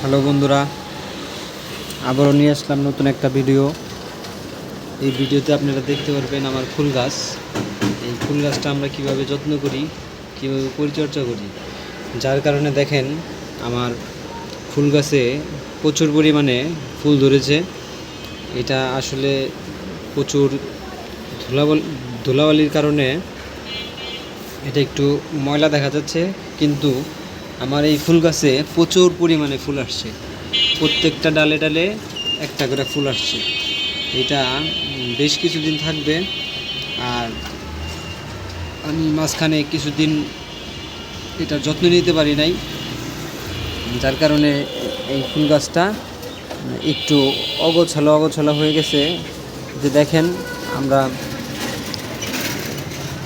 Hello বন্ধুরা, আবারও নিয়ে আসলাম নতুন একটা ভিডিও। এই ভিডিওতে আপনারা দেখতে পারবেন আমার ফুল গাছ। এই ফুল গাছটা আমরা কীভাবে যত্ন করি, কীভাবে পরিচর্যা করি। যার কারণে দেখেন, আমার ফুল গাছে প্রচুর পরিমাণে ফুল ধরেছে। এটা আসলে প্রচুর ধুলাবল, ধুলাবালির কারণে এটা একটু ময়লা দেখা যাচ্ছে। কিন্তু আমার এই ফুল গাছে প্রচুর পরিমাণে ফুল আসছে। প্রত্যেকটা ডালে ডালে একটা করে ফুল আসছে। এটা বেশ কিছুদিন থাকবে। আর আমি মাঝখানে কিছুদিন এটার যত্ন নিতে পারি নাই। যার কারণে এই ফুল গাছটা একটু অগোছালো অগোছালো হয়ে গেছে। যে দেখেন, আমরা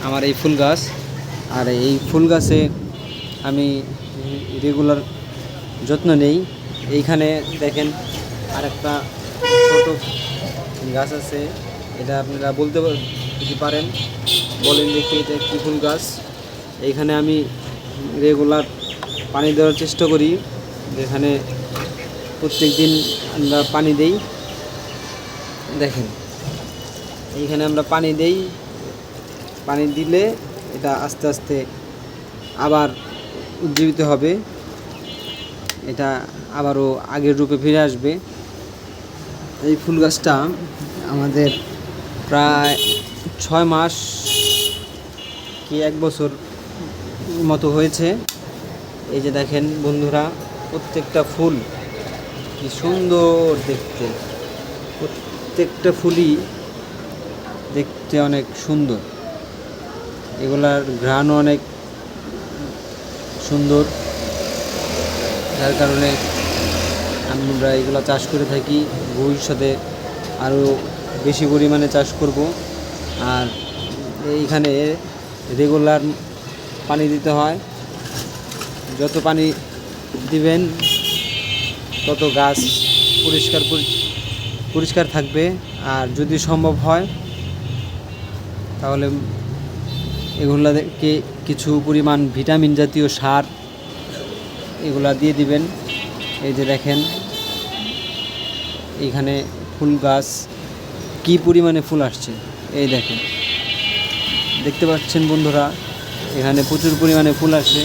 আমার এই ফুল গাছ, আর এই ফুল গাছে আমি রেগুলার যত্ন নেই। এইখানে দেখেন আরেকটা ছোট গাছ আছে। এটা আপনারা বলতে যদি পারেন, বলেন দেখি এটা কী ফুল গাছ। এইখানে আমি রেগুলার পানি দেওয়ার চেষ্টা করি। যেখানে প্রত্যেক দিন আমরা পানি দেই। দেখেন, এইখানে আমরা পানি দেই। পানি দিলে এটা আস্তে আস্তে আবার উজ্জীবিত হবে। এটা আবারও আগের রূপে ফিরে আসবে। এই ফুল গাছটা আমাদের প্রায় ছয় মাস কি এক বছর মতো হয়েছে। এই যে দেখেন বন্ধুরা, প্রত্যেকটা ফুল কি সুন্দর দেখতে। প্রত্যেকটা ফুলই দেখতে অনেক সুন্দর। এগুলার ঘ্রাণও অনেক সুন্দর। যার কারণে আমরা এগুলো চাষ করে থাকি। ভবিষ্যতে আরও বেশি পরিমাণে চাষ করব। আর এইখানে রেগুলার পানি দিতে হয়। যত পানি দিবেন, তত গাছ পরিষ্কার পরি- পরিষ্কার থাকবে। আর যদি সম্ভব হয়, তাহলে এগুলাকে কিছু পরিমাণ ভিটামিন জাতীয় সার এগুলা দিয়ে দিবেন। এই যে দেখেন এইখানে ফুল গাছ, কি পরিমাণে ফুল আসছে, এই দেখেন। দেখতে পাচ্ছেন বন্ধুরা, এখানে প্রচুর পরিমাণে ফুল আসছে।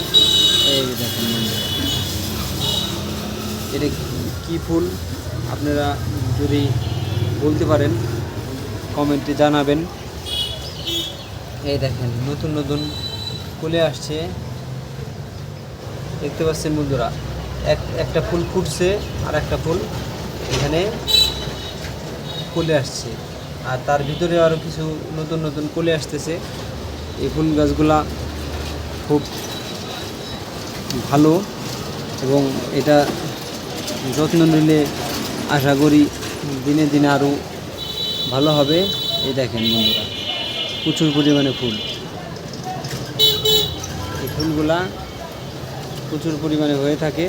এই দেখেন এটা কি ফুল? আপনারা যদি বলতে পারেন, কমেন্টে জানাবেন। এই দেখেন, নতুন নতুন ফুলে আসছে। দেখতে পাচ্ছেন বন্ধুরা, এক, একটা ফুল ফুটছে আর একটা ফুল এখানে ফুলে আসছে। আর তার ভিতরে আরও কিছু নতুন নতুন কলে আসতেছে। এই ফুল গাছগুলা খুব ভালো এবং এটা যত্ন নিলে আশা করি দিনে দিনে আরও ভালো হবে। এই দেখেন বন্ধুরা, প্রচুর পরিমাণে ফুল। ফুলগুলা প্রচুর পরিমাণে হয়ে থাকে।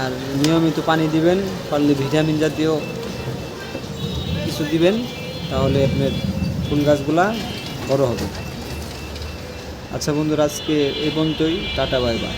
আর নিয়মিত পানি দিবেন, পারলে ভিটামিন জাতীয় কিছু দিবেন, তাহলে আপনার ফুল গাছগুলা বড় হবে। আচ্ছা বন্ধুরা, আজকে এ পর্যন্তই। Tata, bye bye.